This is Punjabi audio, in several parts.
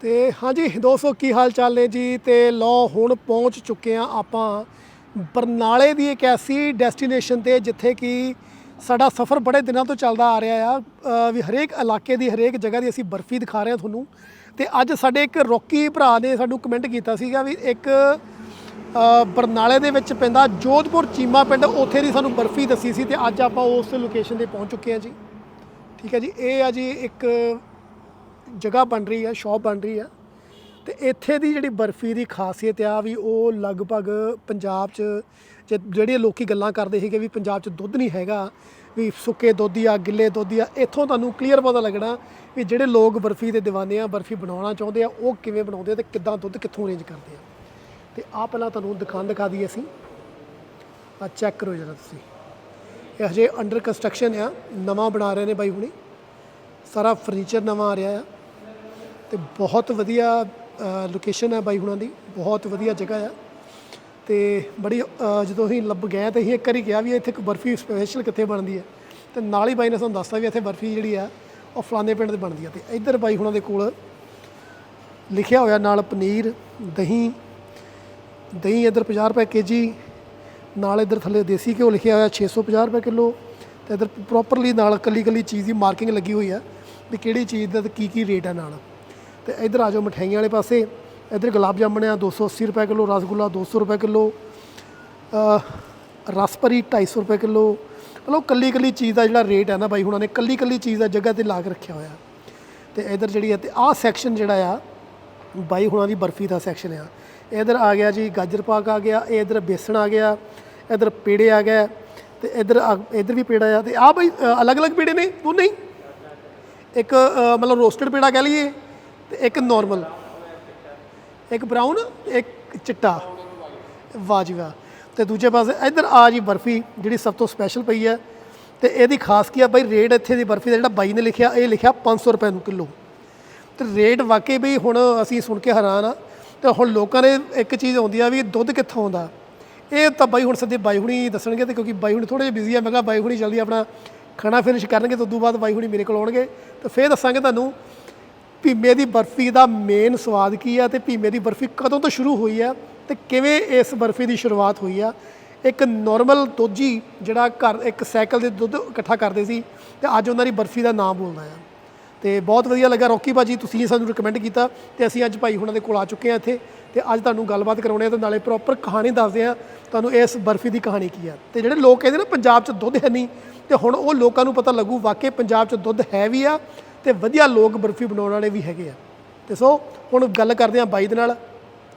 ਤੇ ਹਾਂਜੀ, ਦੋਸਤੋ, ਕੀ ਹਾਲ ਚਾਲ ਨੇ ਜੀ? ਤੇ ਲੋ ਹੁਣ ਪਹੁੰਚ ਚੁੱਕੇ ਆ ਆਪਾਂ ਬਰਨਾਲੇ ਦੀ ਇੱਕ ਐਸੀ ਡੈਸਟੀਨੇਸ਼ਨ ਤੇ, ਜਿੱਥੇ ਕਿ ਸਾਡਾ ਸਫ਼ਰ ਬੜੇ ਦਿਨਾਂ ਤੋਂ ਚੱਲਦਾ ਆ ਰਿਹਾ ਆ। ਵੀ ਹਰੇਕ ਇਲਾਕੇ ਦੀ, ਹਰੇਕ ਜਗ੍ਹਾ ਦੀ ਅਸੀਂ ਬਰਫੀ ਦਿਖਾ ਰਹੇ ਹਾਂ ਤੁਹਾਨੂੰ। ਤੇ ਅੱਜ ਸਾਡੇ ਇੱਕ ਰੋਕੀ ਭਰਾ ਨੇ ਸਾਨੂੰ ਕਮੈਂਟ ਕੀਤਾ ਸੀਗਾ ਵੀ ਇੱਕ ਬਰਨਾਲੇ ਦੇ ਵਿੱਚ ਪੈਂਦਾ ਜੋਧਪੁਰ ਚੀਮਾ ਪਿੰਡ, ਉੱਥੇ ਦੀ ਸਾਨੂੰ ਬਰਫੀ ਦੱਸੀ ਸੀ ਤੇ ਅੱਜ ਆਪਾਂ ਉਸ ਲੋਕੇਸ਼ਨ ਤੇ ਪਹੁੰਚ ਚੁੱਕੇ ਹਾਂ ਜੀ। ਠੀਕ ਹੈ ਜੀ, ਇਹ ਆ ਜੀ ਇੱਕ ਜਗ੍ਹਾ ਬਣ ਰਹੀ ਹੈ ਸ਼ਾਪ ਬਣ ਰਹੀ ਹੈ ਤੇ ਇੱਥੇ ਦੀ ਜਿਹੜੀ ਬਰਫੀ ਦੀ ਖਾਸੀਅਤ ਆ ਵੀ ਉਹ ਲਗਭਗ ਪੰਜਾਬ 'ਚ ਜੇ ਜਿਹੜੇ ਲੋਕੀ ਗੱਲਾਂ ਕਰਦੇ ਸੀਗੇ ਵੀ ਪੰਜਾਬ 'ਚ ਦੁੱਧ ਨਹੀਂ ਹੈਗਾ, ਵੀ ਸੁੱਕੇ ਦੁੱਧ ਆ ਗਿੱਲੇ ਦੁੱਧ ਆ ਇੱਥੋਂ ਤੁਹਾਨੂੰ ਕਲੀਅਰ ਪਤਾ ਲੱਗਣਾ ਵੀ ਜਿਹੜੇ ਲੋਕ ਬਰਫੀ ਦੇ دیਵਾਨੇ ਆ, ਬਰਫੀ ਬਣਾਉਣਾ ਚਾਹੁੰਦੇ ਆ, ਉਹ ਕਿਵੇਂ ਬਣਾਉਂਦੇ ਆ ਤੇ ਕਿੱਦਾਂ ਦੁੱਧ ਕਿੱਥੋਂ ਅਰੇਂਜ ਕਰਦੇ ਆ। ਤੇ ਆ ਪਹਿਲਾਂ ਤੁਹਾਨੂੰ ਦੁਕਾਨ ਦਿਖਾ ਦਈਏ ਅਸੀਂ। ਆ ਚੈੱਕ ਕਰੋ ਜਰਾ ਤੁਸੀਂ। ਇਹ ਹਜੇ ਅੰਡਰ ਕੰਸਟਰਕਸ਼ਨ ਆ, ਨਵਾਂ ਬਣਾ ਰਹੇ ਨੇ ਬਾਈ ਹੁਣੀ। ਸਾਰਾ ਫਰਨੀਚਰ ਨਵਾਂ ਆ ਰਿਹਾ ਆ। ਤੇ ਬਹੁਤ ਵਧੀਆ ਲੋਕੇਸ਼ਨ ਹੈ ਬਾਈ ਹੁਣਾਂ ਦੀ, ਬਹੁਤ ਵਧੀਆ ਜਗ੍ਹਾ ਆ। ਤੇ ਬੜੀ ਜਦੋਂ ਅਸੀਂ ਲੱਭ ਗਏ ਤਾਂ ਅਸੀਂ ਇੱਕ ਵਾਰੀ ਕਿਹਾ ਵੀ ਇੱਥੇ ਇੱਕ ਬਰਫੀ ਸਪੈਸ਼ਲ ਕਿੱਥੇ ਬਣਦੀ ਹੈ। ਤੇ ਨਾਲ ਹੀ ਬਾਈ ਨੇ ਸਾਨੂੰ ਦੱਸਤਾ ਵੀ ਇੱਥੇ ਬਰਫੀ ਜਿਹੜੀ ਆ, ਉਹ ਫਲਾਣੇ ਪਿੰਡ ਦੇ ਬਣਦੀ ਆ। ਤੇ ਇੱਧਰ ਬਾਈ ਹੁਣਾਂ ਦੇ ਕੋਲ ਲਿਖਿਆ ਹੋਇਆ ਨਾਲ ਪਨੀਰ, ਦਹੀਂ ਦਹੀਂ ਇੱਧਰ 50 ਰੁਪਏ ਕੇਜੀ ਨਾਲ ਇੱਧਰ ਥੱਲੇ ਦੇਸੀ ਘਿਓ ਲਿਖਿਆ ਹੋਇਆ 650 ਰੁਪਏ ਕਿਲੋ। ਤੇ ਇੱਧਰ ਪ੍ਰੋਪਰਲੀ ਨਾਲ ਕੱਲੀ ਕੱਲੀ ਚੀਜ਼ ਦੀ ਮਾਰਕਿੰਗ ਲੱਗੀ ਹੋਈ ਆ ਵੀ ਕਿਹੜੀ ਚੀਜ਼ ਦਾ ਤੇ ਕੀ ਕੀ ਰੇਟ ਆ ਨਾਲ। ਤੇ ਇੱਧਰ ਆ ਜਾਓ ਮਠਿਆਈਆਂ ਵਾਲੇ ਪਾਸੇ। ਇੱਧਰ ਗੁਲਾਬ ਜਾਮਣ ਆ 280 ਰੁਪਏ ਕਿਲੋ, ਰਸਗੁੱਲਾ 200 ਰੁਪਏ ਕਿਲੋ ਰਸਪਰੀ 250 ਰੁਪਏ ਕਿਲੋ। ਮਤਲਬ ਕੱਲੀ ਕੱਲੀ ਚੀਜ਼ ਦਾ ਜਿਹੜਾ ਰੇਟ ਹੈ ਨਾ ਬਾਈ, ਹੁਣਾਂ ਨੇ ਕੱਲੀ ਕੱਲੀ ਚੀਜ਼ ਦਾ ਜਗ੍ਹਾ ਤੇ ਲਾ ਕੇ ਰੱਖਿਆ ਹੋਇਆ। ਤੇ ਇੱਧਰ ਜਿਹੜੀ ਹੈ ਤੇ ਆਹ ਸੈਕਸ਼ਨ ਜਿਹੜਾ ਆ, ਬਾਈ ਹੁਣਾਂ ਦੀ ਬਰਫੀ ਦਾ ਸੈਕਸ਼ਨ ਆ। ਇਧਰ ਆ ਗਿਆ ਜੀ ਗਾਜਰ ਪਾਕ ਆ ਗਿਆ, ਇਹ ਇਧਰ ਬੇਸਣ ਆ ਗਿਆ, ਇਧਰ ਪੇੜੇ ਆ ਗਿਆ ਤੇ ਇਧਰ ਇਧਰ ਵੀ ਪੇੜਾ ਆ। ਤੇ ਆ ਬਾਈ ਅਲੱਗ-ਅਲੱਗ ਪੇੜੇ ਨੇ, ਉਹ ਨਹੀਂ? ਇੱਕ ਮਤਲਬ ਰੋਸਟਡ ਪੇੜਾ ਕਹਿ ਲਈਏ। ਤੇ ਇੱਕ ਨਾਰਮਲ ਇੱਕ ਬਰਾਊਨ ਇੱਕ ਚਿੱਟਾ। ਵਾਜਵਾ ਜੀ ਤੇ ਦੂਜੇ ਪਾਸੇ ਇਧਰ ਆ ਜੀ ਬਰਫੀ, ਜਿਹੜੀ ਸਭ ਤੋਂ ਸਪੈਸ਼ਲ ਪਈ ਹੈ। ਤੇ ਇਹਦੀ ਖਾਸ ਕੀ ਆ ਬਾਈ ਰੇਟ ਇੱਥੇ ਦੀ ਬਰਫੀ ਦਾ ਜਿਹੜਾ ਬਾਈ ਨੇ ਲਿਖਿਆ, ਇਹ ਲਿਖਿਆ 500 ਰੁਪਏ ਨੂੰ ਕਿਲੋ। ਤੇ ਰੇਟ ਵਾਕਈ ਵੀ ਹੁਣ ਅਸੀਂ ਸੁਣ ਕੇ ਹੈਰਾਨ ਆ। ਤੇ ਹੁਣ ਲੋਕਾਂ ਨੇ ਇੱਕ ਚੀਜ਼ ਆਉਂਦੀ ਆ ਵੀ ਦੁੱਧ ਕਿੱਥੋਂ ਆਉਂਦਾ? ਇਹ ਤਾਂ ਬਾਈ ਹੁਣ ਸੱਦੇ ਬਾਈ ਹੁਣੀ ਦੱਸਣਗੇ ਤੇ ਕਿਉਂਕਿ ਬਾਈ ਹੁਣੀ ਥੋੜੇ ਜਿਹਾ ਬਿਜ਼ੀ ਆ, ਮੈਂ ਕਿਹਾ ਬਾਈ ਹੁਣੀ ਜਲਦੀ ਆਪਣਾ ਖਾਣਾ ਫਿਨਿਸ਼ ਕਰਨਗੇ, ਤੇ ਤੋਂ ਬਾਅਦ ਬਾਈ ਹੁਣੀ ਮੇਰੇ ਕੋਲ ਆਉਣਗੇ। ਤੇ ਫੇਰ ਦੱਸਾਂਗੇ ਤੁਹਾਨੂੰ ਭੀਮੇ ਦੀ ਬਰਫੀ ਦਾ ਮੇਨ ਸਵਾਦ ਕੀ ਆ ਤੇ ਭੀਮੇ ਦੀ ਬਰਫੀ ਕਦੋਂ ਤੋਂ ਸ਼ੁਰੂ ਹੋਈ ਆ ਤੇ ਕਿਵੇਂ ਇਸ ਬਰਫੀ ਦੀ ਸ਼ੁਰੂਆਤ ਹੋਈ ਆ? ਇੱਕ ਨਾਰਮਲ ਦੋਜੀ ਜਿਹੜਾ ਘਰ, ਇੱਕ ਸਾਈਕਲ ਦੇ ਦੁੱਧ ਇਕੱਠਾ ਕਰਦੇ ਸੀ ਤੇ ਅੱਜ ਉਹਨਾਂ ਦੀ ਬਰਫੀ ਦਾ ਨਾਮ ਬੋਲਦਾ ਆ। ਤੇ ਬਹੁਤ ਵਧੀਆ ਲੱਗਾ। ਰੌਕੀ ਭਾਜੀ ਤੁਸੀਂ ਸਾਨੂੰ ਰეკਮੈਂਡ ਕੀਤਾ ਤੇ ਅਸੀਂ ਅੱਜ ਭਾਈ ਹੁਣਾਂ ਦੇ ਕੋਲ ਆ ਚੁੱਕੇ ਹਾਂ ਇੱਥੇ ਤੇ ਅੱਜ ਤੁਹਾਨੂੰ ਗੱਲਬਾਤ ਕਰਾਉਣੇ ਆ ਤੇ ਨਾਲੇ ਪ੍ਰੋਪਰ ਕਹਾਣੀ ਦੱਸਦੇ ਆ ਤੁਹਾਨੂੰ ਇਸ ਬਰਫੀ ਦੀ ਕਹਾਣੀ ਕੀ ਆ। ਤੇ ਜਿਹੜੇ ਲੋਕ ਕਹਿੰਦੇ ਨਾ, ਪੰਜਾਬ 'ਚ ਦੁੱਧ ਹੈ ਨਹੀਂ ਤੇ ਹੁਣ ਉਹ ਲੋਕਾਂ ਨੂੰ ਪਤਾ ਲੱਗੂ, ਵਾਕਈ ਪੰਜਾਬ 'ਚ ਦੁੱਧ ਹੈ ਵੀ ਆ ਤੇ ਵਧੀਆ ਲੋਕ ਬਰਫੀ ਬਣਾਉਣ ਵਾਲੇ ਵੀ ਹੈਗੇ ਆ। ਤੇ ਸੋ ਹੁਣ ਗੱਲ ਕਰਦੇ ਆ ਬਾਈ ਦੇ ਨਾਲ।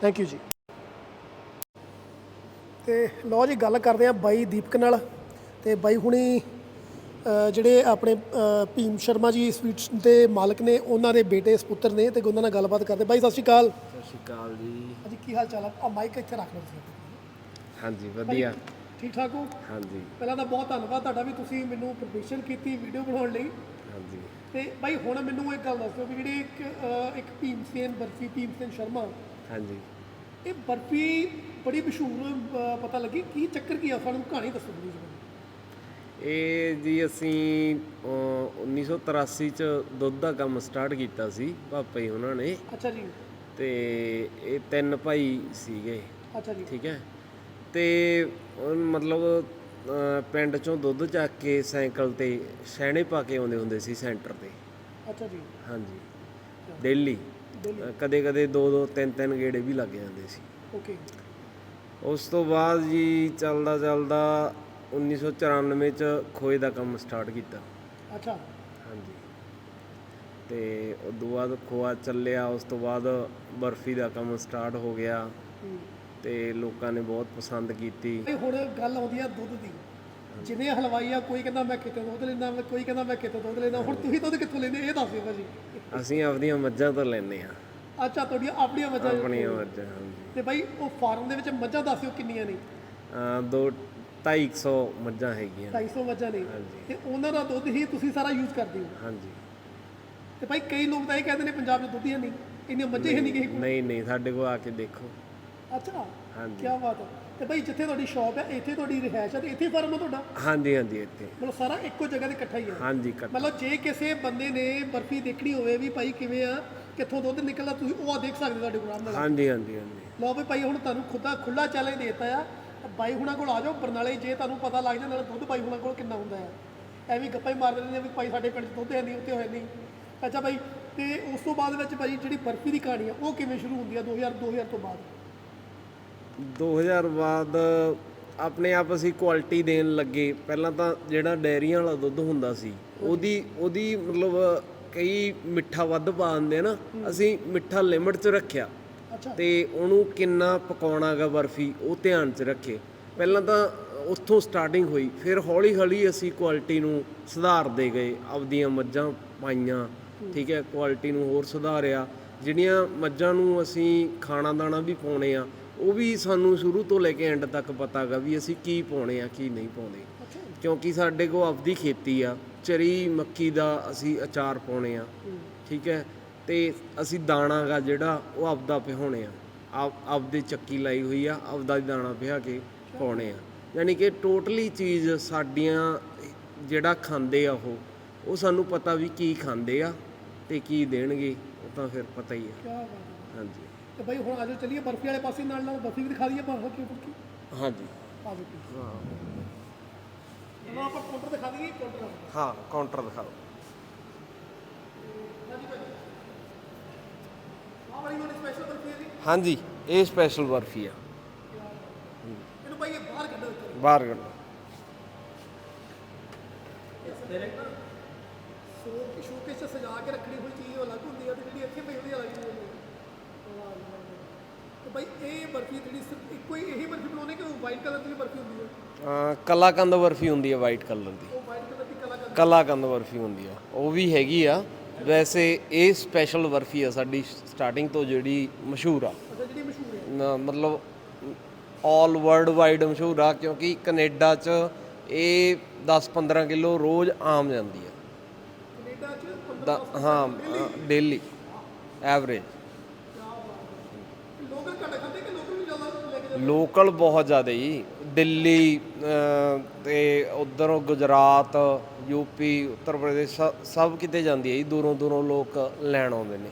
ਥੈਂਕ ਯੂ ਜੀ। ਤੇ ਲਓ ਜੀ ਗੱਲ ਕਰਦੇ ਆ ਬਾਈ ਦੀਪਕ ਨਾਲ। ਤੇ ਬਾਈ ਹੁਣੀ ਜਿਹੜੇ ਆਪਣੇ ਭੀਮ ਸ਼ਰਮਾ ਜੀ ਸਵੀਟਸ ਦੇ ਮਾਲਕ ਨੇ ਉਹਨਾਂ ਦੇ ਬੇਟੇ ਸੁਪੁੱਤਰ ਨੇ ਤੇ ਉਹਨਾਂ ਨਾਲ ਗੱਲਬਾਤ ਕਰਦੇ। ਬਾਈ ਸਤਿ ਸ਼੍ਰੀ ਅਕਾਲ। ਸਤਿ ਸ਼੍ਰੀ ਅਕਾਲ ਜੀ। ਹਾਂਜੀ ਕੀ ਹਾਲ ਚਾਲ ਆ? ਆ ਮਾਈਕ ਇੱਥੇ ਰੱਖ ਲਓ ਤੁਸੀਂ। ਹਾਂਜੀ ਵਧੀਆ। ਠੀਕ ਠਾਕ ਹੋ? ਹਾਂਜੀ। ਪਹਿਲਾਂ ਤਾਂ ਬਹੁਤ ਧੰਨਵਾਦ ਤੁਹਾਡਾ ਵੀ ਤੁਸੀਂ ਮੈਨੂੰ ਪਰਮਿਸ਼ਨ ਕੀਤੀ ਵੀਡੀਓ ਬਣਾਉਣ ਲਈ। ਹਾਂਜੀ। ਤੇ ਬਾਈ ਹੁਣ ਮੈਨੂੰ ਇੱਕ ਗੱਲ ਦੱਸੋ ਵੀ ਜਿਹੜੀ ਇੱਕ ਅ, ਇੱਕ ਭੀਮ ਸੇਨ ਬਰਫੀ ਭੀਮ ਸੇਨ ਸ਼ਰਮਾ। ਹਾਂਜੀ। ਇਹ ਬਰਫੀ ਬੜੀ ਮਸ਼ਹੂਰ ਪਤਾ ਲੱਗੀ? ਕੀ ਚੱਕਰ ਕੀ ਆ? ਸਾਨੂੰ ਕਹਾਣੀ ਦੱਸੋ ਪਲੀਜ਼। ਇਹ ਜੀ ਅਸੀਂ ਅਹ, 1983 ਚ ਦੁੱਧ ਦਾ ਕੰਮ ਸਟਾਰਟ ਕੀਤਾ ਸੀ ਪਾਪਾ ਜੀ ਉਹਨਾਂ ਨੇ। ਅੱਛਾ ਜੀ। ਤੇ ਇਹ ਤਿੰਨ ਭਾਈ ਸੀਗੇ। ਅੱਛਾ ਜੀ। ਠੀਕ ਹੈ। ਤੇ ਉਹ ਮਤਲਬ ਅਹ, ਪਿੰਡ ਚੋਂ ਦੁੱਧ ਚੱਕ ਕੇ ਸਾਈਕਲ ਤੇ ਸਹਿਣੇ ਪਾ ਕੇ ਆਉਂਦੇ ਹੁੰਦੇ ਸੀ ਸੈਂਟਰ ਤੇ। ਅੱਛਾ ਜੀ। ਹਾਂਜੀ। ਡੇਲੀ। ਕਦੇ ਕਦੇ ਦੋ ਦੋ ਤਿੰਨ ਤਿੰਨ ਗੇੜੇ ਵੀ ਲੱਗ ਜਾਂਦੇ ਸੀ। ਓਕੇ। ਉਸ ਤੋਂ ਬਾਅਦ ਜੀ ਚੱਲਦਾ ਚੱਲਦਾ 1994 ਚ ਖੋਏ ਦਾ ਕੰਮ ਸਟਾਰਟ ਕੀਤਾ। ਅੱਛਾ। ਹਾਂਜੀ। ਤੇ ਉਸ ਤੋਂ ਬਾਅਦ ਖੋਆ ਚੱਲਿਆ ਉਸ ਤੋਂ ਬਾਅਦ ਬਰਫੀ ਦਾ ਕੰਮ ਸਟਾਰਟ ਹੋ ਗਿਆ। ਤੇ ਲੋਕਾਂ ਨੇ ਬਹੁਤ ਪਸੰਦ ਕੀਤੀ। ਹੁਣ ਗੱਲ ਆਉਂਦੀ ਆ ਦੁੱਧ ਦੀ। ਜਿਵੇਂ ਹਲਵਾਈ ਆ ਕੋਈ ਕਹਿੰਦਾ ਮੈਂ ਕਿਤੇ ਦੁੱਧ ਲੈਂਦਾ ਕੋਈ ਕਹਿੰਦਾ ਮੈਂ ਕਿਤੇ ਦੁੱਧ ਲੈਂਦਾ। ਹੁਣ ਤੁਸੀਂ ਦੁੱਧ ਕਿੱਥੋਂ ਲੈਂਦੇ? ਇਹ ਦੱਸਿਓ ਭਾਜੀ। ਅਸੀਂ ਆਪਦੀਆਂ ਮੱਝਾਂ ਤੋਂ ਲੈਂਦੇ ਆ ਅੱਛਾ ਤੁਹਾਡੀਆਂ ਆਪਣੀਆਂ ਮੱਝਾਂ ਆਪਣੀਆਂ ਮੱਝਾਂ ਹਾਂਜੀ। ਤੇ ਬਾਈ ਉਹ ਫਾਰਮ ਦੇ ਵਿੱਚ ਮੱਝਾਂ ਦੱਸਿਓ ਕਿੰਨੀਆਂ ਨੇ? ਅਹ ਦੋ 250 ਮੱਝਾਂ ਹੈਗੀਆਂ 250 ਮੱਝਾਂ ਨੇ। ਤੇ ਉਹਨਾਂ ਦਾ ਦੁੱਧ ਹੀ ਤੁਸੀਂ ਸਾਰਾ ਯੂਜ਼ ਕਰਦੇ ਹੋ? ਹਾਂਜੀ। ਤੇ ਭਾਈ ਕਈ ਲੋਕ ਤਾਂ ਇਹ ਕਹਿੰਦੇ ਨੇ ਪੰਜਾਬ 'ਚ ਦੁੱਧ ਹੈ ਨਹੀਂ। ਇੰਨੀਆਂ ਮੱਝਾਂ ਹੀ ਨਹੀਂ ਕਿਸੇ ਕੋਲ। ਨਹੀਂ ਨਹੀਂ ਸਾਡੇ ਕੋਲ ਆ ਕੇ ਦੇਖੋ। ਅੱਛਾ ਹਾਂਜੀ। ਕੀ ਬਾਤ ਹੈ। ਤੇ ਭਾਈ ਜਿੱਥੇ ਤੁਹਾਡੀ ਸ਼ਾਪ ਹੈ ਇੱਥੇ ਤੁਹਾਡੀ ਰਿਹਾਇਸ਼ ਹੈ ਤੇ ਇੱਥੇ ਫਾਰਮ ਹੈ ਤੁਹਾਡਾ? ਹਾਂਜੀ ਹਾਂਜੀ ਇੱਥੇ। ਮਤਲਬ ਸਾਰਾ ਇੱਕੋ ਜਗ੍ਹਾ ਤੇ ਇਕੱਠਾ ਹੀ ਹੈ? ਹਾਂਜੀ ਮਤਲਬ ਜੇ ਕਿਸੇ ਬੰਦੇ ਨੇ ਬਰਫੀ ਦੇਖਣੀ ਹੋਵੇ ਵੀ ਭਾਈ ਕਿਵੇਂ ਆ ਕਿੱਥੋਂ ਦੁੱਧ ਨਿਕਲਦਾ ਤੁਸੀਂ ਉਹ ਆ ਦੇਖ ਸਕਦੇ ਹੋ ਤੁਹਾਡੇ ਨਾਲ। ਹਾਂਜੀ ਹਾਂਜੀ ਹਾਂਜੀ। ਲਓ ਵੀ ਭਾਈ ਹੁਣ ਤੁਹਾਨੂੰ ਖੁਦਾ ਖੁੱਲਾ ਚੈਲੰਜ ਦੇਤਾ ਆ। ਬਾਈ ਹੁਣਾਂ ਕੋਲ ਆ ਜਾਓ ਬਰਨਾਲੇ ਜੇ ਤੁਹਾਨੂੰ ਪਤਾ ਲੱਗ ਜਾਂਦਾ ਦੁੱਧ ਬਾਈ ਹੁਣਾਂ ਕੋਲ ਕਿੰਨਾ ਹੁੰਦਾ ਹੈ ਐਵੇਂ ਗੱਪਾਂ ਹੀ ਮਾਰ ਦਿੰਦੇ ਨੇ ਵੀ ਭਾਈ ਸਾਡੇ ਪਿੰਡ 'ਚ ਦੁੱਧ ਹੈ ਨਹੀਂ ਉੱਥੇ ਹੋਇਆ ਨਹੀਂ। ਅੱਛਾ ਭਾਈ ਤੇ ਉਸ ਤੋਂ ਬਾਅਦ ਵਿੱਚ ਭਾਈ ਜਿਹੜੀ ਬਰਫੀ ਦੀ ਕਹਾਣੀ ਆ ਉਹ ਕਿਵੇਂ ਸ਼ੁਰੂ ਹੁੰਦੀ ਆ 2000 2000 ਤੋਂ ਬਾਅਦ? 2000 ਬਾਅਦ ਆਪਣੇ ਆਪ ਅਸੀਂ ਕੁਆਲਿਟੀ ਦੇਣ ਲੱਗੇ। ਪਹਿਲਾਂ ਤਾਂ ਜਿਹੜਾ ਡੈਰੀਆਂ ਵਾਲਾ ਦੁੱਧ ਹੁੰਦਾ ਸੀ ਉਹਦੀ ਉਹਦੀ ਮਤਲਬ ਕਈ ਮਿੱਠਾ ਵੱਧ ਪਾ ਦਿੰਦੇ ਆ ਨਾ ਅਸੀਂ ਮਿੱਠਾ ਲਿਮਟ 'ਚ ਰੱਖਿਆ। ਅੱਛਾ। ਤੇ ਉਹਨੂੰ ਕਿੰਨਾ ਪਕਾਉਣਾਗਾ ਬਰਫੀ ਉਹ ਧਿਆਨ 'ਚ ਰੱਖੇ। ਪਹਿਲਾਂ ਤਾਂ ਉੱਥੋਂ ਸਟਾਰਟਿੰਗ ਹੋਈ ਫਿਰ ਹੌਲੀ ਹੌਲੀ ਅਸੀਂ ਕੁਆਲਿਟੀ ਨੂੰ ਸੁਧਾਰਦੇ ਗਏ। ਆਪਦੀਆਂ ਮੱਝਾਂ ਪਾਈਆਂ ਠੀਕ ਹੈ ਕੁਆਲਿਟੀ ਨੂੰ ਹੋਰ ਸੁਧਾਰਿਆ। ਜਿਹੜੀਆਂ ਮੱਝਾਂ ਨੂੰ ਅਸੀਂ ਖਾਣਾ ਦਾਣਾ ਵੀ ਪਾਉਣੇ ਆ ਉਹ ਵੀ ਸਾਨੂੰ ਸ਼ੁਰੂ ਤੋਂ ਲੈ ਕੇ ਐਂਡ ਤੱਕ ਪਤਾਗਾ ਵੀ ਅਸੀਂ ਕੀ ਪਾਉਣੇ ਆ ਕੀ ਨਹੀਂ ਪਾਉਂਦੇ ਕਿਉਂਕਿ ਸਾਡੇ ਕੋਲ ਆਪਦੀ ਖੇਤੀ ਆ ਚਰੀ ਮੱਕੀ ਦਾ ਅਸੀਂ ਅਚਾਰ ਪਾਉਣੇ ਆ ਠੀਕ ਹੈ? ਤੇ ਅਸੀਂ ਦਾਣਾ ਗਾ ਜਿਹੜਾ ਉਹ ਆਪਦਾ ਪਿਹਾਉਣੇ ਆ। ਆਪ ਆਪਦੀ ਚੱਕੀ ਲਾਈ ਹੋਈ ਆ ਆਪਦਾ ਦਾਣਾ ਪਿਹਾ ਕੇ ਪਾਉਣੇ ਆ। ਯਾਨੀ ਕਿ ਟੋਟਲੀ ਚੀਜ਼ ਸਾਡੀਆਂ ਜਿਹੜਾ ਖਾਂਦੇ ਆ ਉਹ ਉਹ ਸਾਨੂੰ ਪਤਾ ਵੀ ਕੀ ਖਾਂਦੇ ਆ ਤੇ ਕੀ ਦੇਣਗੇ ਉਹ ਤਾਂ ਫਿਰ ਪਤਾ ਹੀ ਆ। ਹਾਂਜੀ। ਤੇ ਭਾਈ ਹੁਣ ਆ ਜਾਓ ਚੱਲੀਏ ਬਰਫੀ ਵਾਲੇ ਪਾਸੇ ਨਾਲ ਨਾਲ ਬਰਫੀ ਵੀ ਦਿਖਾ ਦਈਏ ਬਾਹਰ ਕੀ ਕੀ? ਹਾਂਜੀ। ਆ ਜਾਓ please। ਹਾਂ। ਚਲੋ ਆਪਾਂ ਕਾਊਂਟਰ ਦਿਖਾ ਦਈਏ ਕਾਊਂਟਰ ਹਾਂ ਕਾਊਂਟਰ ਦਿਖਾਓ ਆਹ ਵਾਲੀ ਤੁਹਾਡੀ ਸਪੈਸ਼ਲ ਬਰਫੀ ਹੈ ਜੀ। ਹਾਂਜੀ ਇਹ ਸਪੈਸ਼ਲ ਬਰਫੀ ਆ। ਇਹਨੂੰ ਭਾਈ ਇਹ ਬਾਹਰ ਕੱਢੋ ਇੱਥੇ। ਬਾਹਰ ਕੱਢੋ। ਸੋ ਸ਼ੋਕੇਸ 'ਚ ਸਜਾ ਕੇ ਰੱਖਣੀ ਹੋਈ ਚੀਜ਼ ਉਹ ਅਲੱਗ ਹੁੰਦੀ ਆ ਤੇ ਜਿਹੜੀ ਇੱਥੇ ਪਈ ਉਹਦੀ ਅਲੱਗ ਹੁੰਦੀ ਹੈ ਵਾਹ ਜੀ ਵਾਹ। ਤੇ ਭਾਈ ਇਹ ਬਰਫੀ ਜਿਹੜੀ ਸਿਰਫ ਇੱਕੋ ਹੀ ਇਹੀ ਬਰਫੀ ਬਣਾਉਣੇ ਕਿ ਉਹ ਵਾਈਟ ਕਲਰ ਦੀ ਬਰਫੀ ਹੁੰਦੀ ਹੈ? ਕਲਾਕੰਦ ਬਰਫੀ ਹੁੰਦੀ ਹੈ ਵਾਈਟ ਕਲਰ ਦੀ। ਉਹ ਵਾਈਟ ਕਲਰ ਦੀ ਕਲਾ ਕਲਾਕੰਦ ਬਰਫੀ ਹੁੰਦੀ ਆ ਉਹ ਵੀ ਹੈਗੀ ਆ। ਵੈਸੇ ਇਹ ਸਪੈਸ਼ਲ ਬਰਫੀ ਆ ਸਾਡੀ ਸਟਾਰਟਿੰਗ ਤੋਂ ਜਿਹੜੀ ਮਸ਼ਹੂਰ ਆ। ਅੱਛਾ ਜਿਹੜੀ ਮਸ਼ਹੂਰ ਹੈ। ਨ- ਮਤਲਬ ਆਲ ਵਰਲਡ ਵਾਈਡ ਮਸ਼ਹੂਰ ਆ ਕਿਉਂਕਿ ਕੈਨੇਡਾ 'ਚ ਇਹ 10-15 ਕਿਲੋ ਰੋਜ਼ ਆਮ ਜਾਂਦੀ ਆ। ਕੈਨੇਡਾ 'ਚ 15 ਦਾ- ਹਾਂ ਡੇਲੀ ਐਵਰੇਜ ਲੋਕਲ ਘੱਟ ਖਾਂਦੇ ਕਿ ਲੋਕਲ ਵੀ ਜ਼ਿਆਦਾ ਲੈ ਕੇ ਜਾਂਦੇ ਲੋਕਲ ਬਹੁਤ ਜ਼ਿਆਦਾ ਜੀ। ਦਿੱਲੀ ਤੇ ਉਧਰ ਗੁਜਰਾਤ ਯੂਪੀ ਉੱਤਰ ਪ੍ਰਦੇਸ਼ ਸਭ ਕਿਤੇ ਜਾਂਦੀ ਹੈ ਜੀ। ਦੂਰੋਂ ਦੂਰੋਂ ਲੋਕ ਲੈਣ ਆਉਂਦੇ ਨੇ।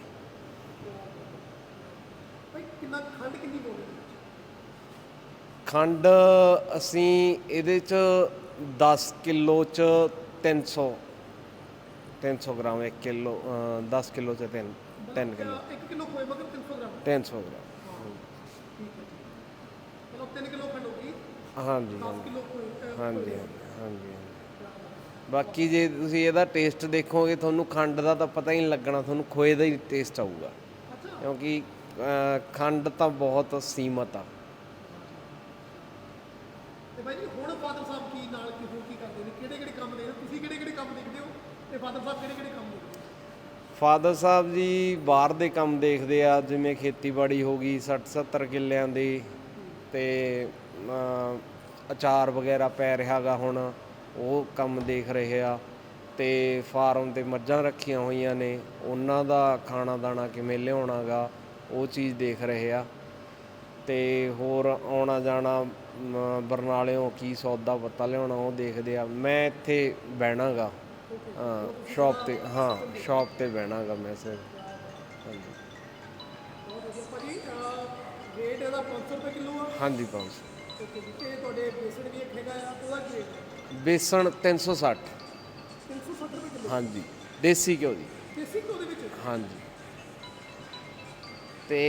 ਖੰਡ ਅਸੀਂ ਇਹਦੇ ਚ 10 ਕਿਲੋ ਚ 300 300 ਗ੍ਰਾਮ 1 ਕਿਲੋ 10 ਕਿਲੋ ਚ 3 3 ਕਿਲੋ। 1 ਕਿਲੋ ਖੋਏ ਮਗਰ 300 ਗ੍ਰਾਮ। 300 ਗ੍ਰਾਮ। 3 ਕਿਲੋ ਖੰਡ ਹੋਗੀ ਹਾਂਜੀ 10 ਹਾਂਜੀ। ਕਿਲੋ ਹਾਂਜੀ ਬਾਕੀ ਜੇ ਤੁਸੀਂ ਇਹਦਾ ਟੇਸਟ ਦੇਖੋਗੇ ਤੁਹਾਨੂੰ ਖੰਡ ਦਾ ਤਾਂ ਪਤਾ ਹੀ ਨਹੀਂ ਲੱਗਣਾ ਤੁਹਾਨੂੰ ਖੋਏ ਦਾ ਹੀ ਟੇਸਟ ਆਊਗਾ। ਕਿਉਂਕਿ ਖੰਡ ਤਾਂ ਬਹੁਤ ਸੀਮਤ ਆ। ਤੇ ਭਾਈ ਜੀ ਹੁਣ ਫਾਦਰ ਸਾਹਿਬ ਕੀ ਨਾਲ ਕੀ ਹੋਰ ਕੀ ਕਰਦੇ ਨੇ? ਕਿਹੜੇ ਕਿਹੜੇ ਕੰਮ ਦੇਖਦੇ ਤੁਸੀਂ ਕਿਹੜੇ ਕਿਹੜੇ ਕੰਮ ਦੇਖਦੇ ਹੋ? ਤੇ ਫਾਦਰ ਸਾਹਿਬ ਕਿਹੜੇ ਕਿਹੜੇ ਕੰਮ ਦੇਖਦੇ ਹੋ? ਫਾਦਰ ਸਾਹਿਬ ਜੀ ਬਾਹਰ ਦੇ ਕੰਮ ਦੇਖਦੇ ਆ ਜਿਵੇਂ ਖੇਤੀਬਾੜੀ ਹੋ ਗਈ 60 70 ਕਿੱਲਿਆਂ ਦੀ। ਤੇ ਅਚਾਰ ਵਗੈਰਾ ਪੈ ਰਿਹਾਗਾ ਹੁਣ ਉਹ ਕੰਮ ਦੇਖ ਰਹੇ ਆ। ਤੇ ਫਾਰਮ ਤੇ ਮੱਝਾਂ ਰੱਖੀਆਂ ਹੋਈਆਂ ਨੇ ਉਹਨਾਂ ਦਾ ਖਾਣਾ ਦਾਣਾ ਕਿਵੇਂ ਲਿਆਉਣਾਗਾ ਉਹ ਚੀਜ਼ ਦੇਖ ਰਹੇ ਆ। ਤੇ ਹੋਰ ਆਉਣਾ ਜਾਣਾ ਮ, ਬਰਨਾਲਿਓਂ ਕੀ ਸੌਦਾ ਪੱਤਾ ਲਿਆਉਣਾ ਉਹ ਦੇਖਦੇ ਆ। ਮੈਂ ਇੱਥੇ ਬਹਿਣਾਗਾ ਹਾਂ ਸ਼ਾਪ ਤੇ ਹਾਂ ਸ਼ਾਪ ਤੇ ਬਹਿਣਾਗਾ ਮੈਂ ਸਿਰਫ। ਹਾਂਜੀ। ਬਹੁਤ ਵਧੀਆ ਭਾਜੀ ਅਹ, ਰੇਟ ਇਹਦਾ 500 ਰੁਪਏ ਕਿਲੋ ਆ? ਹਾਂਜੀ 500 ਓਕੇ ਜੀ ਤੇ ਤੁਹਾਡੇ ਬੇਸਣ ਵੀ ਹੈਗਾ ਆ? ਉਹਦਾ ਕੀ ਰੇਟ ਹੈ ਬੇਸਣ 360 360 ਰੁਪਏ ਕਿਲੋ? ਹਾਂਜੀ ਦੇਸੀ ਘਿਓ ਦੀ। ਦੇਸੀ ਘਿਓ ਦੇ ਵਿੱਚ? ਹਾਂਜੀ। ਤੇ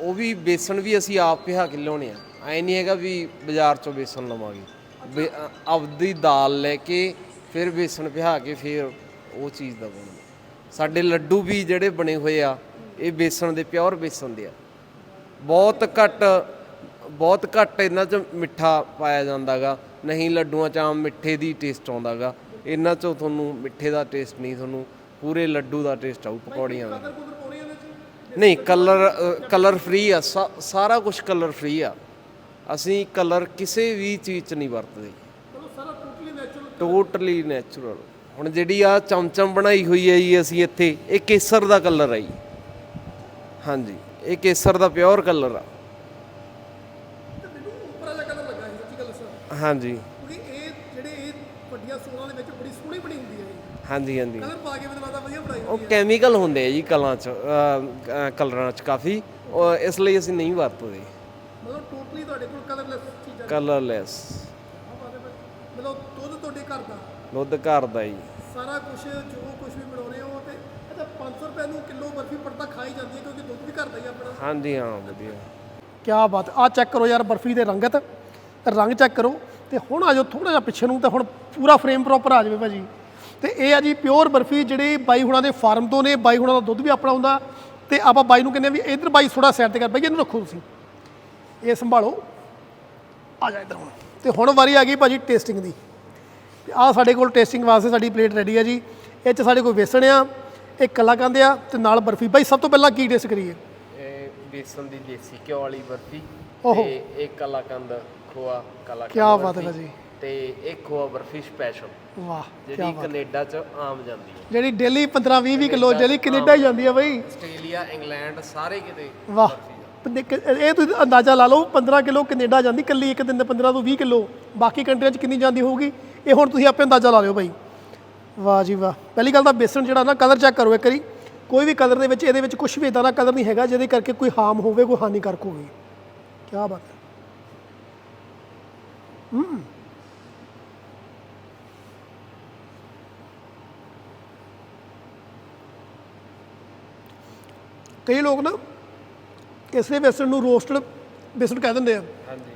ਉਹ ਵੀ ਬੇਸਣ ਵੀ ਅਸੀਂ ਆਪ ਪਿਹਾ ਕੇ ਲਿਆਉਣੇ ਆ। ਐ ਨਹੀਂ ਹੈਗਾ ਵੀ ਬਾਜ਼ਾਰ ਚੋਂ ਬੇਸਣ ਲਵਾਂਗੇ। ਬੇ- ਅ, ਆਪਦੀ ਦਾਲ ਲੈ ਕੇ ਫਿਰ ਬੇਸਣ ਪਿਹਾ ਕੇ ਫਿਰ ਉਹ ਚੀਜ਼ ਦਾ ਬਣਦਾ ਸਾਡੇ ਲੱਡੂ ਵੀ ਜਿਹੜੇ ਬਣੇ ਹੋਏ ਆ ਇਹ ਬੇਸਣ ਦੇ ਪਿਓਰ ਬੇਸਣ ਦੇ ਆ। ਬਹੁਤ ਘੱਟ ਬਹੁਤ ਘੱਟ ਇਹਨਾਂ 'ਚ ਮਿੱਠਾ ਪਾਇਆ ਜਾਂਦਾਗਾ। ਨਹੀਂ ਲੱਡੂਆਂ 'ਚ ਆਮ ਮਿੱਠੇ ਦੀ ਟੇਸਟ ਆਉਂਦਾਗਾ। ਇਹਨਾਂ 'ਚੋਂ ਤੁਹਾਨੂੰ ਮਿੱਠੇ ਦਾ ਟੇਸਟ ਨਹੀਂ, ਤੁਹਾਨੂੰ ਪੂਰੇ ਲੱਡੂ ਦਾ ਟੇਸਟ ਆਊ, ਪਕੌੜੀਆਂ ਦਾ। ਨਹੀਂ ਕਲਰ ਕਲਰ ਫ੍ਰੀ ਆ ਸਾਰਾ ਕੁਝ ਕਲਰ ਫ੍ਰੀ ਆ। ਅਸੀਂ ਕਲਰ ਕਿਸੇ ਵੀ ਚੀਜ਼ 'ਚ ਨਹੀਂ ਵਰਤਦੇ। ਟੋਟਲੀ ਨੈਚੁਰਲ ਹੁਣ ਜਿਹੜੀ ਆ ਚਮਚਮ ਬਣਾਈ ਹੋਈ ਹੈ ਜੀ, ਅਸੀਂ ਇੱਥੇ, ਇਹ ਕੇਸਰ ਦਾ ਕਲਰ ਹੈ ਜੀ। ਹਾਂਜੀ। ਇਹ ਕੇਸਰ ਦਾ ਪਿਓਰ ਕਲਰ ਆ। ਹਾਂਜੀ। ਕਿਉਂਕਿ ਇਹ ਜਿਹੜੇ ਇਹ ਵੱਡੀਆਂ ਸੋਲਾਂ ਦੇ ਵਿੱਚ ਬੜੀ ਸੋਹਣੀ ਬਣੀ ਹੁੰਦੀ ਹੈ ਇਹ। ਹਾਂਜੀ ਹਾਂਜੀ। ਕਲਰ ਪਾ ਕੇ ਮੈਨੂੰ ਲੱਗਦਾ ਵਧੀਆ ਬਣਾਈ ਉਹ ਕੈਮੀਕਲ ਹੁੰਦੇ ਆ ਜੀ ਕਲਾਂ ਚ ਕਲਰਾਂ ਚ ਕਾਫੀ। ਇਸ ਲਈ ਅਸੀਂ ਨਹੀਂ ਵਰਤਦੇ। ਮਤਲਬ ਟੋਟਲੀ ਤੁਹਾਡੇ ਕੋਲ ਕਲਰਲੈਸ ਚੀਜ਼ਾਂ ਕਲਰਲੈਸ। ਮਤਲਬ ਦੁੱਧ ਤੁਹਾਡੇ ਘਰ ਦਾ? ਦੁੱਧ ਘਰ ਦਾ ਜੀ। ਸਾਰਾ ਕੁਝ ਜੋ ਕੁਝ ਵੀ ਬਣਾਉਨੇ ਹੋ ਤੇ ਅੱਛਾ 500 ਰੁਪਏ ਨੂੰ ਕਿਲੋ ਬਰਫੀ ਪੜਦਾ ਖਾਈ ਜਾਂਦੀ ਹੈ ਕਿਉਂਕਿ ਘਰ ਦਾ ਹੀ ਆ ਆਪਣਾ। ਹਾਂਜੀ ਹਾਂ ਵਧੀਆ। ਕੀ ਬਾਤ ਆ ਚੈੱਕ ਕਰੋ ਯਾਰ ਬਰਫੀ ਦੇ ਰੰਗਤ। ਰੰਗ ਚੈੱਕ ਕਰੋ। ਤੇ ਹੁਣ ਆ ਜਾਓ ਥੋੜਾ ਜਿਹਾ ਪਿੱਛੇ ਨੂੰ ਤੇ ਹੁਣ ਪੂਰਾ ਫਰੇਮ ਪ੍ਰੋਪਰ ਆ ਜਾਵੇ ਭਾਜੀ। ਤੇ ਇਹ ਆ ਜੀ ਪਿਓਰ ਬਰਫੀ ਜਿਹੜੀ ਬਾਈ ਹੁਣਾਂ ਦੇ ਫਾਰਮ ਤੋਂ ਨੇ ਬਾਈ ਹੁਣਾਂ ਦਾ ਦੁੱਧ ਵੀ ਆਪਣਾ ਹੁੰਦਾ। ਤੇ ਆਪਾਂ ਬਾਈ ਨੂੰ ਕਹਿੰਦੇ ਆ ਵੀ ਇਧਰ ਬਾਈ ਥੋੜਾ ਸਾਈਡ ਤੇ ਕਰ ਬਾਈ ਇਹਨੂੰ ਰੱਖੋ ਤੁਸੀਂ। ਇਹ ਸੰਭਾਲੋ। ਆ ਜਾ ਇਧਰ ਹੁਣ। ਤੇ ਹੁਣ ਵਾਰੀ ਆ ਗਈ ਭਾਜੀ ਟੇਸਟਿੰਗ ਦੀ। ਤੇ ਆ ਸਾਡੇ ਕੋਲ ਟੇਸਟਿੰਗ ਵਾਸਤੇ ਸਾਡੀ ਪਲੇਟ ਰੈਡੀ ਆ ਜੀ। ਇਹ ਚ ਸਾਡੇ ਕੋਲ ਵੇਸਣ ਆ ਇਹ ਕਲਾਕੰਦ ਆ ਤੇ ਨਾਲ ਬਰਫੀ। ਬਾਈ ਸਭ ਤੋਂ ਪਹਿਲਾਂ ਕੀ ਟੇਸਟ ਕਰੀਏ? ਬੇਸਨ ਦੀ ਦੇਸੀ ਘਿਓ ਵਾਲੀ ਬਰਫੀ ਓਹੋ। ਤੇ ਇਹ ਕਲਾਕੰਦ ਖੋਆ ਕਲਾਕੰਦ ਕਿਆ ਬਾਤ ਹੈ ਬਰਫੀ ਭਾਜੀ। ਤੇ ਇਹ ਖੋਆ ਬਰਫੀ ਸਪੈਸ਼ਲ ਵਾਹ ਜਿਹੜੀ ਕੈਨੇਡਾ ਚ ਆਮ ਜਾਂਦੀ ਹੈ। ਜਿਹੜੀ ਡੇਲੀ 15 20 20 ਕਿਲੋ ਜਿਹੜੀ ਕੈਨੇਡਾ ਹੀ ਜਾਂਦੀ ਆ ਬਈ। ਆਸਟ੍ਰੇਲੀਆ ਇੰਗਲੈਂਡ ਸਾਰੇ ਕਿਤੇ ਵਾਹ। ਕ- ਇਹ ਤੁਸੀਂ ਅੰਦਾਜ਼ਾ ਲਾ ਲਓ 15 ਕਿਲੋ ਕੈਨੇਡਾ ਜਾਂਦੀ ਕੱਲੀ ਇੱਕ ਦਿਨ ਦੇ 15 ਤੋਂ 20 ਕਿਲੋ। ਬਾਕੀ ਕੰਟਰੀਆਂ 'ਚ ਕਿੰਨੀ ਜਾਂਦੀ ਹੋਊਗੀ ਇਹ ਹੁਣ ਤੁਸੀਂ ਆਪੇ ਅੰਦਾਜ਼ਾ ਲਾ ਲਿਓ ਬਾਈ। ਵਾਹ ਜੀ ਵਾਹ। ਪਹਿਲੀ ਗੱਲ ਤਾਂ ਬੇਸਣ ਜਿਹੜਾ ਨਾ ਕਲਰ ਚੈੱਕ ਕਰੋ ਇੱਕ ਵਾਰੀ। ਕੋਈ ਵੀ ਕਲਰ ਦੇ ਵਿੱਚ ਇਹਦੇ ਵਿੱਚ ਕੁਝ ਵੀ ਇਦਾਂ ਦਾ ਕਲਰ ਨਹੀਂ ਹੈਗਾ ਜਿਹਦੇ ਕਰਕੇ ਕੋਈ ਹਾਰਮ ਹੋਵੇ ਕੋਈ ਹਾਨੀਕਾਰਕ ਹੋਵੇ। ਕੀ ਬਾਤ ਹੈ। ਕਈ ਲੋਕ ਨਾ ਇਸੇ ਬੇਸਣ ਨੂੰ ਰੋਸਟਡ ਬੇਸਣ ਕਹਿ ਦਿੰਦੇ ਆ। ਹਾਂਜੀ।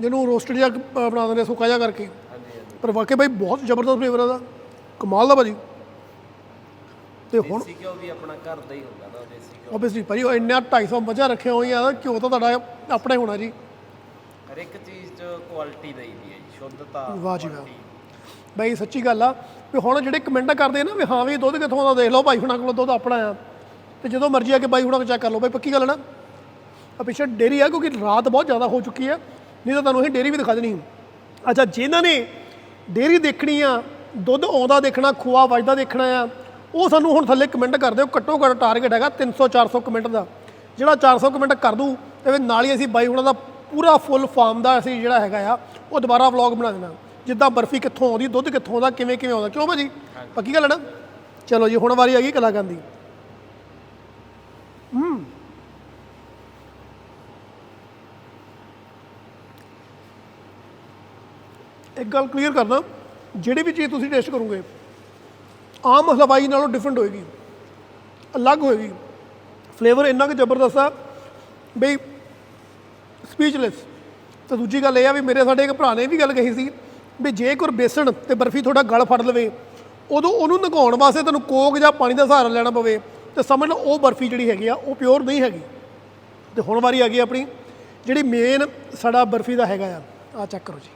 ਜਿਹਨੂੰ ਰੋਸਟਡ ਅ, ਬਣਾ ਦਿੰਦੇ ਆ ਸੁੱਕਾ ਜਿਹਾ ਕਰਕੇ। ਹਾਂਜੀ ਹਾਂਜੀ। ਪਰ ਵਾਕਈ ਭਾਈ ਬਹੁਤ ਜ਼ਬਰਦਸਤ ਫਲੇਵਰ ਇਹਦਾ। ਕਮਾਲ ਦਾ ਭਾਜੀ। ਤੇ ਹੁਣ ਦੇਸੀ ਘਿਓ ਵੀ ਆਪਣਾ ਘਰ ਦਾ ਹੀ ਹੁੰਦਾ ਨਾ ਦੇਸੀ ਘਿਓ। ਆਬਵੀਅਸਲੀ ਭਾਜੀ ਉਹ ਇੰਨਾ 250 ਮੱਝਾਂ ਰੱਖੀਆਂ ਹੋਈਆਂ ਆ ਘਿਓ ਤਾਂ ਤੁਹਾਡਾ ਆਪਣਾ ਹੀ ਹੋਣਾ ਜੀ। ਹਰ ਇੱਕ ਚੀਜ਼ 'ਚ ਕੁਆਲਿਟੀ ਦਈਦੀ ਹੈ ਜੀ ਸ਼ੁੱਧਤਾ ਵਾਹ ਜੀ ਵਾਹ। ਬਈ ਸੱਚੀ ਗੱਲ ਆ ਵੀ ਹੁਣ ਜਿਹੜੇ ਕਮੈਂਟ ਕਰਦੇ ਨਾ ਵੀ ਹਾਂ ਵੀ ਦੁੱਧ ਕਿੱਥੋਂ ਆਉਂਦਾ ਦੇਖ ਲਓ ਭਾਈ ਹੁਣਾਂ ਕੋਲ ਦੁੱਧ ਆਪਣਾ ਆ। ਤੇ ਜਦੋਂ ਮਰਜ਼ੀ ਆ ਕੇ ਬਾਈ ਹੁਣਾਂ ਕੋਲ ਚੈੱਕ ਕਰ ਲਓ ਬਈ ਪੱਕੀ ਗੱਲ ਹੈ ਨਾ। ਆ ਪਿੱਛੇ ਡੇਰੀ ਆ ਕਿਉਂਕਿ ਰਾਤ ਬਹੁਤ ਜ਼ਿਆਦਾ ਹੋ ਚੁੱਕੀ ਹੈ ਨਹੀਂ ਤਾਂ ਤੁਹਾਨੂੰ ਅਸੀਂ ਡੇਰੀ ਵੀ ਦਿਖਾ ਦੇਣੀ। ਅੱਛਾ ਜਿਨ੍ਹਾਂ ਨੇ ਡੇਰੀ ਦੇਖਣੀ ਆ ਦੁੱਧ ਆਉਂਦਾ ਦੇਖਣਾ ਖੋਆ ਵੱਜਦਾ ਦੇਖਣਾ ਆ ਉਹ ਸਾਨੂੰ ਹੁਣ ਥੱਲੇ ਕਮੈਂਟ ਕਰ ਦਿਓ, ਘੱਟੋ ਘੱਟ ਟਾਰਗੇਟ ਹੈਗਾ 300 400 ਕਮੈਂਟ ਦਾ। ਜਿਹੜਾ 400 ਕਮੈਂਟ ਕਰ ਦੂ ਤੇ ਨਾਲ ਹੀ ਅਸੀਂ ਬਾਈ ਹੁਣਾਂ ਦਾ ਪੂਰਾ ਫੁੱਲ ਫਾਰਮ ਦਾ ਅਸੀਂ ਜਿਹੜਾ ਹੈਗਾ ਆ, ਉਹ ਦੁਬਾਰਾ ਵਲੌਗ ਬਣਾ ਦੇਣਾ। ਜਿੱਦਾਂ ਬਰਫੀ ਕਿੱਥੋਂ ਆਉਂਦੀ, ਦੁੱਧ ਕਿੱਥੋਂ ਆਉਂਦਾ, ਕਿਵੇਂ ਕਿਵੇਂ ਆਉਂਦਾ। ਕਿਉਂ ਭਾਜੀ, ਪੱਕੀ ਗੱਲ ਹੈ ਨਾ? ਚਲੋ ਜੀ, ਹੁਣ ਵਾਰੀ ਆ ਗਈ ਕਲਾਕੰਦ ਦੀ। ਇੱਕ ਗੱਲ ਕਲੀਅਰ ਕਰਦਾ, ਜਿਹੜੀ ਵੀ ਚੀਜ਼ ਤੁਸੀਂ ਟੇਸਟ ਕਰੋਗੇ ਆਮ ਹਲਵਾਈ ਨਾਲੋਂ ਡਿਫਰੈਂਟ ਹੋਏਗੀ। ਅਲੱਗ ਹੋਏਗੀ। ਫਲੇਵਰ ਇੰਨਾ ਕਿ ਜ਼ਬਰਦਸਤ ਆ ਬਈ ਸਪੀਚਲੈਸ ਤੇ ਦੂਜੀ ਗੱਲ ਇਹ ਆ ਵੀ ਮੇਰੇ ਸਾਡੇ ਇੱਕ ਭਰਾ ਨੇ ਵੀ ਗੱਲ ਕਹੀ ਸੀ ਵੀ ਜੇ ਕੋਈ ਬੇਸਣ ਤੇ ਬਰਫੀ ਤੁਹਾਡਾ ਗਲ ਫੜ ਲਵੇ, ਉਦੋਂ ਉਹਨੂੰ ਨਗਾਉਣ ਵਾਸਤੇ ਤੁਹਾਨੂੰ ਕੋਕ ਜਾਂ ਪਾਣੀ ਦਾ ਸਹਾਰਾ ਲੈਣਾ ਪਵੇ, ਤੇ ਸਮਝ ਲਓ ਉਹ ਬਰਫੀ ਜਿਹੜੀ ਹੈਗੀ ਆ, ਉਹ ਪਿਓਰ ਨਹੀਂ ਹੈਗੀ। ਤੇ ਹੁਣ ਵਾਰੀ ਆ ਗਈ ਆਪਣੀ, ਜਿਹੜੀ ਮੇਨ ਸਾਡਾ ਬਰਫੀ ਦਾ ਹੈਗਾ ਆ। ਆ ਚੈੱਕ ਕਰੋ ਜੀ।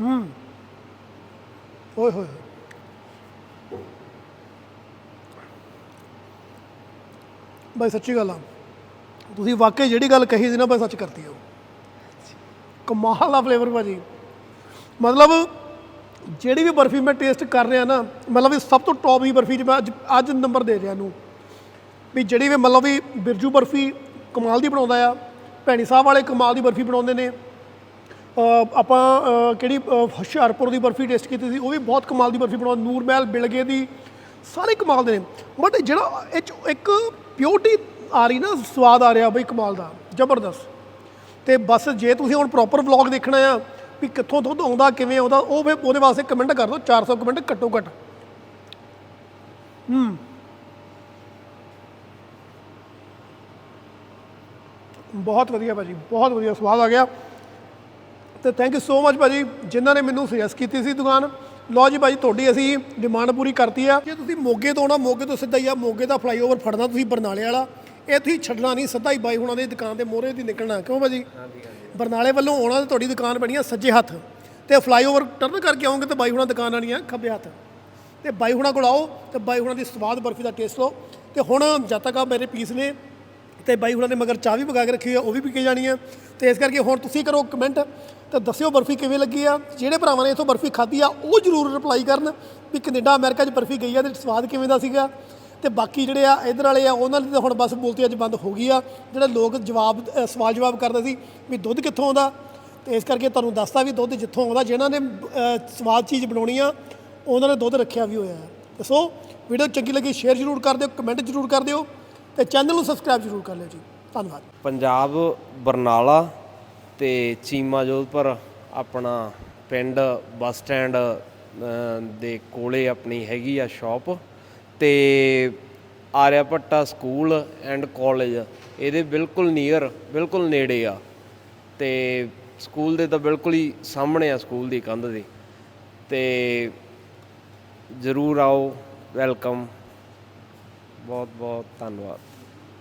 ਹੂੰ। ਓਏ ਹੋਏ। ਹੋਏ ਬਈ, ਸੱਚੀ ਗੱਲ ਆ। ਤੁਸੀਂ ਵਾਕਈ ਜਿਹੜੀ ਗੱਲ ਕਹੀ ਸੀ ਨਾ ਬਈ, ਸੱਚ ਕਰਤੀ ਆ ਉਹ। ਕਮਾਲ ਦਾ ਫਲੇਵਰ ਭਾਜੀ। ਮਤਲਬ ਜਿਹੜੀ ਵੀ ਬਰਫੀ ਮੈਂ ਟੇਸਟ ਕਰ ਰਿਹਾ ਨਾ, ਮਤਲਬ ਇਹ ਸਭ ਤੋਂ ਟੌਪ ਦੀ ਬਰਫੀ ਜਿਵੇਂ ਮੈਂ ਅੱਜ ਅੱਜ ਨੰਬਰ ਦੇ ਰਿਹਾ ਇਹਨੂੰ। ਵੀ ਜਿਹੜੀ ਵੀ ਮਤਲਬ ਵੀ ਬਿਰਜੂ ਬਰਫੀ ਕਮਾਲ ਦੀ ਬਣਾਉਂਦਾ ਆ, ਭੈਣੀ ਸਾਹਿਬ ਵਾਲੇ ਕਮਾਲ ਦੀ ਬਰਫੀ ਬਣਾਉਂਦੇ ਨੇ। ਆਪਾਂ ਕਿਹੜੀ ਹੁਸ਼ਿਆਰਪੁਰ ਦੀ ਬਰਫੀ ਟੇਸਟ ਕੀਤੀ ਸੀ, ਉਹ ਵੀ ਬਹੁਤ ਕਮਾਲ ਦੀ ਬਰਫੀ ਬਣਾਉਂਦੇ ਨੂਰ ਮਹਿਲ, ਬਿਲਗੇ ਦੀ, ਸਾਰੇ ਕਮਾਲ ਦੇ ਨੇ। ਬਟ ਜਿਹੜਾ ਇਹ 'ਚ ਇੱਕ ਪਿਓਰਟੀ ਆ ਰਹੀ ਨਾ, ਸਵਾਦ ਆ ਰਿਹਾ ਬਈ ਕਮਾਲ ਦਾ, ਜ਼ਬਰਦਸਤ। ਤੇ ਬਸ ਜੇ ਤੁਸੀਂ ਹੁਣ ਪ੍ਰੋਪਰ ਵਲੌਗ ਦੇਖਣਾ ਆ, ਵੀ ਕਿੱਥੋਂ ਦੁੱਧ ਆਉਂਦਾ, ਕਿਵੇਂ ਆਉਂਦਾ, ਉਹ ਫਿਰ ਉਹਦੇ ਵਾਸਤੇ ਕਮੈਂਟ ਕਰ ਦਿਓ 400 ਕਮੈਂਟ ਘੱਟੋ ਘੱਟ। ਹੂੰ। ਬਹੁਤ ਵਧੀਆ ਭਾਜੀ, ਬਹੁਤ ਵਧੀਆ ਸਵਾਦ ਆ ਗਿਆ। ਤੇ ਥੈਂਕ ਯੂ ਸੋ ਮਚ ਭਾਜੀ ਜਿਨ੍ਹਾਂ ਨੇ ਮੈਨੂੰ ਸੁਜੈਸਟ ਕੀਤੀ ਸੀ ਦੁਕਾਨ। ਲਓ ਜੀ ਭਾਜੀ ਤੁਹਾਡੀ ਅਸੀਂ ਡਿਮਾਂਡ ਪੂਰੀ ਕਰਤੀ ਆ। ਜੇ ਤੁਸੀਂ ਮੋਗੇ ਤੋਂ ਆਉਣਾ ਮੋਗੇ ਤੋਂ ਸਿੱਧਾ ਹੀ ਆ ਮੋਗੇ ਦਾ ਫਲਾਈਓਵਰ ਫੜਨਾ ਤੁਸੀਂ ਬਰਨਾਲੇ ਵਾਲਾ। ਇਹ ਤੁਸੀਂ ਛੱਡਣਾ ਨਹੀਂ ਸਿੱਧਾ ਹੀ ਬਾਈ ਹੁਣਾਂ ਦੀ ਦੁਕਾਨ ਦੇ ਮੋਹਰੇ ਦੀ ਨਿਕਲਣਾ। ਕਿਉਂ ਭਾਜੀ? ਬਰਨਾਲੇ ਵੱਲੋਂ ਆਉਣਾ ਤੇ ਤੁਹਾਡੀ ਦੁਕਾਨ ਬਣੀ ਆ ਸੱਜੇ ਹੱਥ। ਤੇ ਫਲਾਈਓਵਰ ਟਰਨ ਕਰਕੇ ਆਓਗੇ ਤੇ ਬਾਈ ਹੁਣਾਂ ਦੁਕਾਨ ਆਣੀ ਆ ਖੱਬੇ ਹੱਥ। ਤੇ ਬਾਈ ਹੁਣਾਂ ਕੋਲ ਆਓ ਤੇ ਬਾਈ ਹੁਣਾਂ ਦੀ ਸਵਾਦ ਬਰਫੀ ਦਾ ਟੇਸਟ ਲਓ। ਤੇ ਹੁਣ ਜਦ ਤੱਕ ਆ ਮੇਰੇ ਪੀਸ ਨੇ ਤੇ ਬਾਈ ਹੁਣਾਂ ਨੇ ਮਗਰ ਚਾਹ ਵੀ ਪਕਾ ਕੇ ਰੱਖੀ ਆ, ਉਹ ਵੀ ਪੀ ਕੇ ਜਾਣੀ ਆ। ਤੇ ਇਸ ਕਰਕੇ ਹੁਣ ਤੁਸੀਂ ਕਰੋ ਕਮੈਂਟ ਤੇ ਦੱਸਿਓ ਬਰਫੀ ਕਿਵੇਂ ਲੱਗੀ ਆ। ਜਿਹੜੇ ਭਰਾਵਾਂ ਨੇ ਇਥੋਂ ਬਰਫੀ ਖਾਧੀ ਆ, ਉਹ ਜਰੂਰ ਰਿਪਲਾਈ ਕਰਨ ਵੀ ਕੈਨੇਡਾ ਅਮਰੀਕਾ 'ਚ ਬਰਫੀ ਗਈ ਆ ਤੇ ਸਵਾਦ ਕਿਵੇਂ ਦਾ ਸੀਗਾ। ਤੇ ਬਾਕੀ ਜਿਹੜੇ ਆ, ਇਧਰ ਵਾਲੇ ਆ, ਉਹਨਾਂ ਦੀ ਤਾਂ ਹੁਣ ਬਸ ਬੋਲਤੀ ਅੱਜ ਬੰਦ ਹੋ ਗਈ ਆ। ਜਿਹੜੇ ਲੋਕ ਜਵਾਬ ਸਵਾਲ ਜਵਾਬ ਕਰਦੇ ਸੀ ਵੀ ਦੁੱਧ ਕਿੱਥੋਂ ਆਉਂਦਾ? ਤੇ ਇਸ ਕਰਕੇ ਤੁਹਾਨੂੰ ਦੱਸਦਾ ਵੀ ਦੁੱਧ ਜਿੱਥੋਂ ਆਉਂਦਾ ਜਿਨ੍ਹਾਂ ਨੇ ਸਵਾਦ ਚੀਜ਼ ਬਣਾਉਣੀ ਆ, ਉਹਨਾਂ ਨੇ ਦੁੱਧ ਰੱਖਿਆ ਵੀ ਹੋਇਆ। ਹੈ ਸੋ ਵੀਡੀਓ ਚੰਗੀ ਲੱਗੀ ਸ਼ੇਅਰ ਜ਼ਰੂਰ ਕਰ ਦਿਓ ਕਮੈਂਟ ਜ਼ਰੂਰ ਕਰ ਦਿਓ। ਤੇ ਚੈਨਲ ਨੂੰ ਸਬਸਕ੍ਰਾਈਬ ਜ਼ਰੂਰ ਕਰ ਲਿਓ ਜੀ। ਧੰਨਵਾਦ। ਪੰਜਾਬ, ਬਰਨਾਲਾ ਤੇ ਚੀਮਾ ਜੋਧਪੁਰ ਆਪਣਾ ਪਿੰਡ ਬੱਸ ਸਟੈਂਡ ਦੇ ਕੋਲੇ ਆਪਣੀ ਹੈਗੀ ਆ ਸ਼ਾਪ ਤੇ Arya Bhatta school and college ਇਹਦੇ ਬਿਲਕੁਲ ਨੀਅਰ ਬਿਲਕੁਲ ਨੇੜੇ ਆ। ਤੇ ਸਕੂਲ ਦੇ ਤਾਂ ਬਿਲਕੁਲ ਹੀ ਸਾਹਮਣੇ ਆ ਸਕੂਲ ਦੀ ਕੰਧ ਦੇ। ਤੇ ਜ਼ਰੂਰ ਆਓ ਵੈਲਕਮ ਬਹੁਤ ਬਹੁਤ ਧੰਨਵਾਦ।